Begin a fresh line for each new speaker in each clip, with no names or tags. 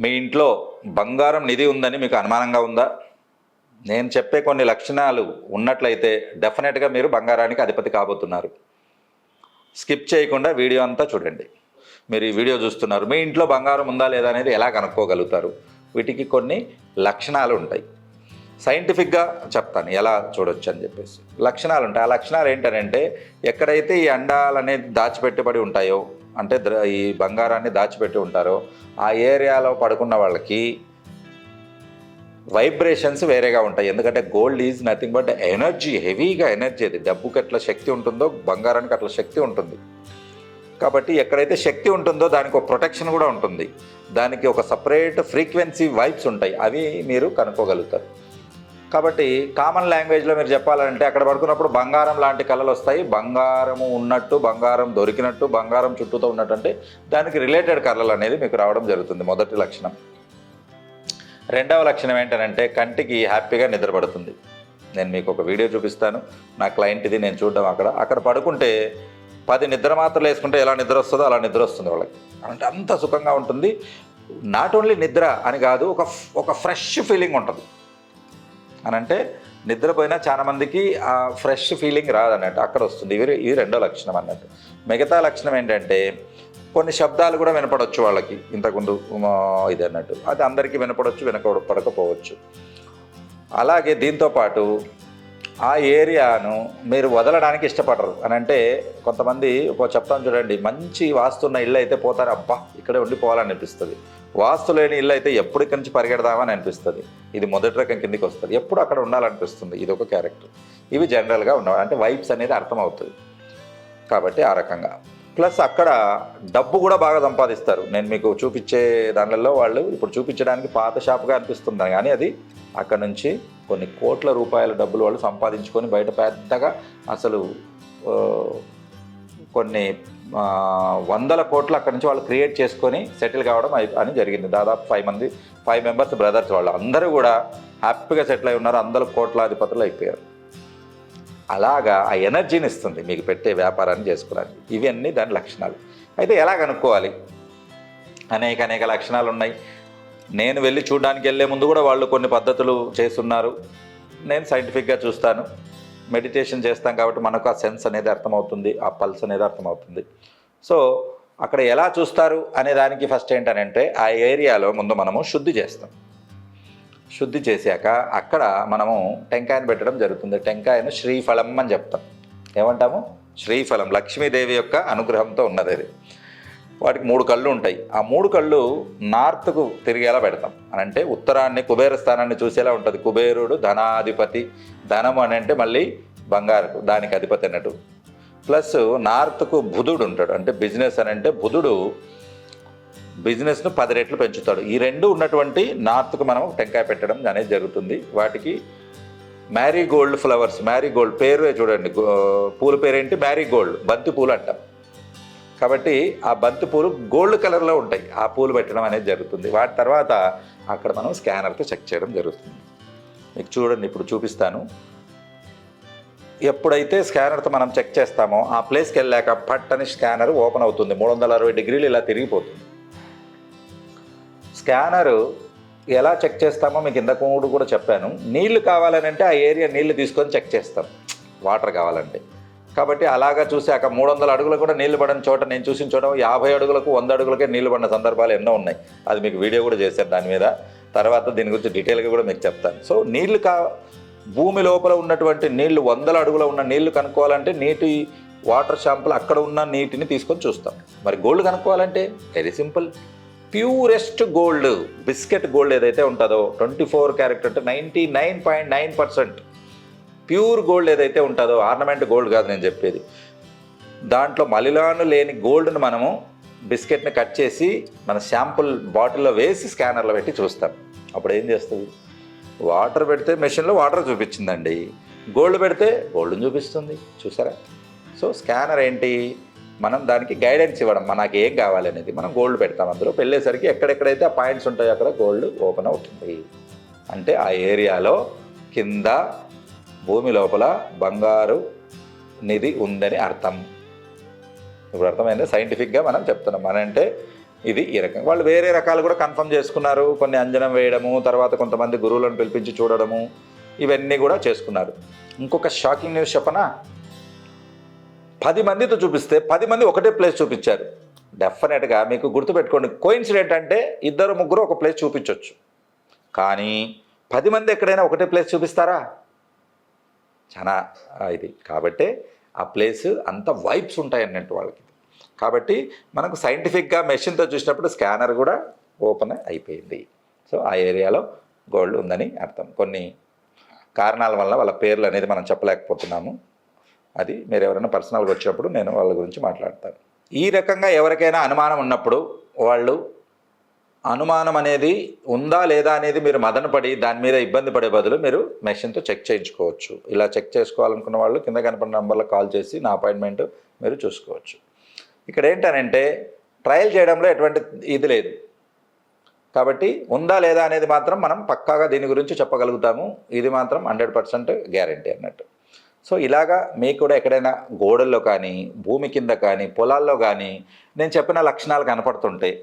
మీ ఇంట్లో బంగారం నిధి ఉందని మీకు అనుమానంగా ఉందా? నేను చెప్పే కొన్ని లక్షణాలు ఉన్నట్లయితే డెఫినెట్గా మీరు బంగారానికి అధిపతి కాబోతున్నారు. స్కిప్ చేయకుండా వీడియో అంతా చూడండి. మీరు ఈ వీడియో చూస్తున్నారు మీ ఇంట్లో బంగారం ఉందా లేదా అనేది ఎలా కనుక్కోగలుగుతారు? వీటికి కొన్ని లక్షణాలు ఉంటాయి. సైంటిఫిక్గా చెప్తాను ఎలా చూడొచ్చు అని చెప్పేసి. లక్షణాలు ఉంటాయి. ఆ లక్షణాలు ఏంటంటే ఎక్కడైతే ఈ అండాలు అనేది దాచిపెట్టబడి ఉంటాయో అంటే ఈ బంగారాన్ని దాచిపెట్టి ఉంటారో ఆ ఏరియాలో పడుకున్న వాళ్ళకి వైబ్రేషన్స్ వేరేగా ఉంటాయి. ఎందుకంటే gold is nothing but energy హెవీగా ఎనర్జీ అది. డబ్బుకి ఎట్లా శక్తి ఉంటుందో బంగారానికి అట్లా శక్తి ఉంటుంది. కాబట్టి ఎక్కడైతే శక్తి ఉంటుందో దానికి ఒక ప్రొటెక్షన్ కూడా ఉంటుంది. దానికి ఒక సపరేట్ ఫ్రీక్వెన్సీ వైబ్స్ ఉంటాయి. అవి మీరు కనుక్కోగలుగుతారు. కాబట్టి కామన్ లాంగ్వేజ్లో మీరు చెప్పాలంటే అక్కడ పడుకున్నప్పుడు బంగారం లాంటి కళలు వస్తాయి. బంగారము ఉన్నట్టు బంగారం దొరికినట్టు బంగారం చుట్టూతో ఉన్నట్టు అంటే దానికి రిలేటెడ్ కళలు అనేది మీకు రావడం జరుగుతుంది మొదటి లక్షణం. రెండవ లక్షణం ఏంటంటే కంటికి హ్యాపీగా నిద్రపడుతుంది. నేను మీకు ఒక వీడియో చూపిస్తాను. నా క్లయింట్ ఇది నేను చూడడం అక్కడ. అక్కడ పడుకుంటే పది నిద్ర మాత్రలు వేసుకుంటే ఎలా నిద్ర వస్తుందో అలా నిద్ర వస్తుంది వాళ్ళకి. అంటే అంత సుఖంగా ఉంటుంది. నాట్ ఓన్లీ నిద్ర అని కాదు ఒక ఒక ఫ్రెష్ ఫీలింగ్ ఉంటుంది. అని అంటే నిద్రపోయినా చాలా మందికి ఆ ఫ్రెష్ ఫీలింగ్ రాదన్నట్టు అక్కడ వస్తుంది. ఇవి ఇది రెండో లక్షణం అన్నట్టు. మిగతా లక్షణం ఏంటంటే కొన్ని శబ్దాలు కూడా వినపడవచ్చు వాళ్ళకి. ఇంతకుముందు ఇది అన్నట్టు. అది అందరికీ వినపడవచ్చు వినపడకపోవచ్చు. అలాగే దీంతో పాటు ఆ ఏరియాను మీరు వదలడానికి ఇష్టపడరు. అని అంటే కొంతమంది ఒక చెప్తాను చూడండి మంచి వాస్తున్న ఇల్లు అయితే పోతారు. అబ్బా ఇక్కడే ఉండి పోవాలని అనిపిస్తుంది వాస్తు లేని ఇల్లు అయితే ఎప్పుడు ఇక్కడి నుంచి పరిగెడదామని అనిపిస్తుంది. ఇది మొదటి రకం కిందికి వస్తుంది. ఎప్పుడు అక్కడ ఉండాలనిపిస్తుంది. ఇది ఒక క్యారెక్టర్. ఇవి జనరల్గా ఉండవు అంటే వైబ్స్ అనేది అర్థమవుతుంది. కాబట్టి ఆ రకంగా. ప్లస్ అక్కడ డబ్బు కూడా బాగా సంపాదిస్తారు. నేను మీకు చూపించే దానిలో వాళ్ళు ఇప్పుడు చూపించడానికి పాత షాప్గా అనిపిస్తుంది. కానీ అది అక్కడ నుంచి కొన్ని కోట్ల రూపాయల డబ్బులు వాళ్ళు సంపాదించుకొని బయట పెద్దగా అసలు కొన్ని వందల కోట్లు అక్కడి నుంచి వాళ్ళు క్రియేట్ చేసుకొని సెటిల్ కావడం అని జరిగింది. దాదాపు ఫైవ్ మంది ఫైవ్ మెంబర్స్ బ్రదర్స్ వాళ్ళు. అందరూ కూడా హ్యాపీగా సెటిల్ అయి ఉన్నారు. అందరూ కోట్లాధిపతులు అయిపోయారు. అలాగా ఆ ఎనర్జీని ఇస్తుంది మీకు పెట్టే వ్యాపారాన్ని చేసుకోవడానికి. ఇవన్నీ దాని లక్షణాలు. అయితే ఎలా కనుక్కోవాలి? అనేక అనేక లక్షణాలు ఉన్నాయి. నేను వెళ్ళి చూడడానికి వెళ్ళే ముందు కూడా వాళ్ళు కొన్ని పద్ధతులు చేస్తున్నారు. నేను సైంటిఫిక్గా చూస్తాను. మెడిటేషన్ చేస్తాం కాబట్టి మనకు ఆ సెన్స్ అనేది అర్థమవుతుంది ఆ పల్స్ అనేది అర్థమవుతుంది. సో అక్కడ ఎలా చూస్తారు అనే దానికి ఫస్ట్ ఏంటనంటే ఆ ఏరియాలో ముందు మనము శుద్ధి చేస్తాం. శుద్ధి చేశాక అక్కడ మనము టెంకాయను పెట్టడం జరుగుతుంది. టెంకాయను శ్రీఫలం అని చెప్తాం. ఏమంటాము? శ్రీఫలం లక్ష్మీదేవి యొక్క అనుగ్రహంతో ఉన్నది అది. వాటికి మూడు కళ్ళు ఉంటాయి. ఆ మూడు కళ్ళు నార్త్కు తిరిగేలా పెడతాం. అని అంటే ఉత్తరాన్ని కుబేర స్థానాన్ని చూసేలా ఉంటుంది. కుబేరుడు ధనాధిపతి. ధనం అని అంటే మళ్ళీ బంగారు దానికి అధిపతి అన్నట్టు. ప్లస్ నార్త్కు బుధుడు ఉంటాడు. అంటే బిజినెస్ అని అంటే బుధుడు బిజినెస్ను పది రెట్లు పెంచుతాడు. ఈ రెండు ఉన్నటువంటి నార్త్కు మనం టెంకాయ పెట్టడం అనేది జరుగుతుంది. వాటికి marigold flowers marigold పేరు చూడండి. పూల పేరేంటి? మ్యారీ గోల్డ్ బంతి పూలు అంటాం. కాబట్టి ఆ బంతి పూలు గోల్డ్ కలర్లో ఉంటాయి. ఆ పూలు పెట్టడం అనేది జరుగుతుంది. వాటి తర్వాత అక్కడ మనం స్కానర్తో చెక్ చేయడం జరుగుతుంది. మీకు చూడండి ఇప్పుడు చూపిస్తాను. ఎప్పుడైతే స్కానర్తో మనం చెక్ చేస్తామో ఆ ప్లేస్కి వెళ్ళాక పట్ అని స్కానర్ ఓపెన్ అవుతుంది. మూడు వందల అరవై డిగ్రీలు ఇలా తిరిగిపోతుంది. స్కానరు ఎలా చెక్ చేస్తామో మీకు ఇంతకు కూడా చెప్పాను. నీళ్ళు కావాలని అంటే ఆ ఏరియా నీళ్ళు తీసుకొని చెక్ చేస్తాం. వాటర్ కావాలంటే. కాబట్టి అలాగా చూశాక మూడు వందల అడుగులు కూడా నీళ్ళు పడిన చోట నేను చూసిన చోట యాభై అడుగులకు వంద అడుగులకే నీళ్ళు పడిన సందర్భాలు ఎన్నో ఉన్నాయి. అది మీకు వీడియో కూడా చేశాను దాని మీద. తర్వాత దీని గురించి డీటెయిల్గా కూడా మీకు చెప్తాను. సో నీళ్ళు కా భూమి లోపల ఉన్నటువంటి నీళ్ళు వందల అడుగులో ఉన్న నీళ్ళు కనుక్కోవాలంటే నీటి వాటర్ షాంపుల్ అక్కడ ఉన్న నీటిని తీసుకొని చూస్తాం. మరి gold కనుక్కోవాలంటే very simple. Purest gold biscuit gold ఏదైతే ఉంటుందో ట్వంటీ ఫోర్ క్యారెక్టర్ అంటే ninety nine point nine percent pure gold ఏదైతే ఉంటుందో ఆర్నమెంట్ గోల్డ్ కాదు నేను చెప్పేది. దాంట్లో మలిలాను లేని గోల్డ్ను మనము బిస్కెట్ని కట్ చేసి మన శాంపుల్ బాటిల్లో వేసి స్కానర్లో పెట్టి చూస్తాం. అప్పుడు ఏం చేస్తుంది? వాటర్ పెడితే మెషిన్లో వాటర్ చూపించిందండి. గోల్డ్ పెడితే గోల్డ్ని చూపిస్తుంది. చూసారా? సో స్కానర్ ఏంటి? మనం దానికి గైడెన్స్ ఇవ్వడం. మనకి ఏం కావాలి అనేది మనం గోల్డ్ పెడతాం అందులో. వెళ్ళేసరికి ఎక్కడెక్కడైతే ఆ పాయింట్స్ ఉంటాయో అక్కడ గోల్డ్ ఓపెన్ అవుతుంది. అంటే ఆ ఏరియాలో కింద భూమి లోపల బంగారు నిధి ఉందని అర్థం. ఇప్పుడు అర్థమైంది? సైంటిఫిక్గా మనం చెప్తున్నాం. మన అంటే ఇది ఈ రకం. వాళ్ళు వేరే రకాలు కూడా కన్ఫర్మ్ చేసుకున్నారు. కొన్ని అంజనం వేయడము తర్వాత కొంతమంది గురువులను పిలిపించి చూడడము ఇవన్నీ కూడా చేసుకున్నారు. ఇంకొక షాకింగ్ న్యూస్ చెప్పనా? పది మందితో చూపిస్తే పది మంది ఒకటే ప్లేస్ చూపించారు. డెఫినెట్గా మీకు గుర్తుపెట్టుకోండి. కోయిన్సిడెంట్ అంటే ఇద్దరు ముగ్గురు ఒక ప్లేస్ చూపించవచ్చు కానీ పది మంది ఎక్కడైనా ఒకటే ప్లేస్ చూపిస్తారా? చాలా ఇది. కాబట్టే ఆ ప్లేస్ అంత వైబ్స్ ఉంటాయి అన్నట్టు వాళ్ళకి. కాబట్టి మనకు సైంటిఫిక్గా మెషిన్తో చూసినప్పుడు స్కానర్ కూడా ఓపెన్ అయిపోయింది. సో ఆ ఏరియాలో గోల్డ్ ఉందని అర్థం. కొన్ని కారణాల వల్ల వాళ్ళ పేర్లు అనేది మనం చెప్పలేకపోతున్నాము. అది మీరు ఎవరైనా పర్సనల్గా వచ్చినప్పుడు నేను వాళ్ళ గురించి మాట్లాడతాను. ఈ రకంగా ఎవరికైనా అనుమానం ఉన్నప్పుడు వాళ్ళు అనుమానం అనేది ఉందా లేదా అనేది మీరు మదనపడి దాని మీద ఇబ్బంది పడే బదులు మీరు మెషిన్తో చెక్ చేయించుకోవచ్చు. ఇలా చెక్ చేసుకోవాలనుకున్న వాళ్ళు కింద కనపడిన నెంబర్లో కాల్ చేసి నా అపాయింట్మెంట్ మీరు చూసుకోవచ్చు. ఇక్కడ ఏంటనంటే ట్రయల్ చేయడంలో ఎటువంటి ఇది లేదు. కాబట్టి ఉందా లేదా అనేది మాత్రం మనం పక్కాగా దీని గురించి చెప్పగలుగుతాము. ఇది మాత్రం హండ్రెడ్ పర్సెంట్ గ్యారంటీ అన్నట్టు. సో ఇలాగా మీకు కూడా ఎక్కడైనా గోడల్లో కానీ భూమి కింద కానీ పొలాల్లో కానీ నేను చెప్పిన లక్షణాలు కనపడుతుంటాయి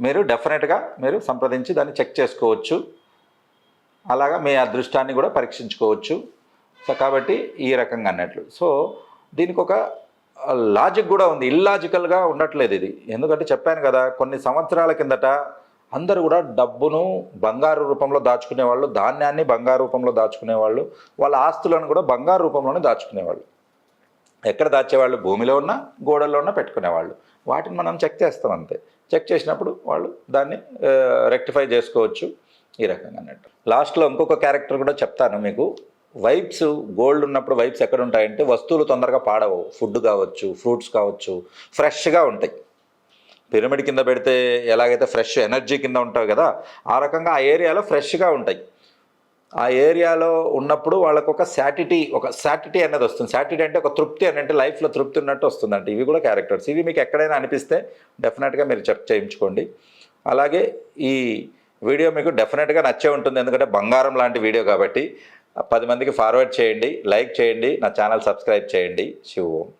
మీరు డెఫినెట్గా మీరు సంప్రదించి దాన్ని చెక్ చేసుకోవచ్చు. అలాగా మీ అదృష్టాన్ని కూడా పరీక్షించుకోవచ్చు. సో కాబట్టి ఈ రకంగా అన్నట్లు. సో దీనికి ఒక లాజిక్ కూడా ఉంది. ఇల్లాజికల్గా ఉండట్లేదు ఇది. ఎందుకంటే చెప్పాను కదా కొన్ని సంవత్సరాల కిందట అందరూ కూడా డబ్బును బంగారు రూపంలో దాచుకునేవాళ్ళు ధాన్యాన్ని బంగారు రూపంలో దాచుకునేవాళ్ళు వాళ్ళ ఆస్తులను కూడా బంగారు రూపంలోనే దాచుకునేవాళ్ళు. ఎక్కడ దాచేవాళ్ళు? భూమిలో ఉన్న గోడల్లో ఉన్న పెట్టుకునేవాళ్ళు. వాటిని మనం చెక్ చేస్తాం అంతే. చెక్ చేసినప్పుడు వాళ్ళు దాన్ని రెక్టిఫై చేసుకోవచ్చు ఈ రకంగా అన్నట్టు. లాస్ట్లో ఇంకొక క్యారెక్టర్ కూడా చెప్తాను మీకు. వైబ్స్ గోల్డ్ ఉన్నప్పుడు వైబ్స్ ఎక్కడ ఉంటాయంటే వస్తువులు తొందరగా పాడవు ఫుడ్ కావచ్చు ఫ్రూట్స్ కావచ్చు ఫ్రెష్గా ఉంటాయి. పిరమిడ్ కింద పెడితే ఎలాగైతే ఫ్రెష్ ఎనర్జీ కింద ఉంటావు కదా ఆ రకంగా ఆ ఏరియాలో ఫ్రెష్గా ఉంటాయి. ఆ ఏరియాలో ఉన్నప్పుడు వాళ్ళకు ఒక సాటిటీ ఒక సాటిటీ అనేది వస్తుంది. సాటిటీ అంటే ఒక తృప్తి అని అంటే లైఫ్లో తృప్తి ఉన్నట్టు వస్తుందంట. ఇవి కూడా క్యారెక్టర్స్. ఇవి మీకు ఎక్కడైనా అనిపిస్తే డెఫినెట్గా మీరు చెక్ చేయించుకోండి. అలాగే ఈ వీడియో మీకు డెఫినెట్గా నచ్చే ఉంటుంది. ఎందుకంటే బంగారం లాంటి వీడియో కాబట్టి పది మందికి ఫార్వర్డ్ చేయండి లైక్ చేయండి నా ఛానల్ సబ్స్క్రైబ్ చేయండి. శివ. ఓం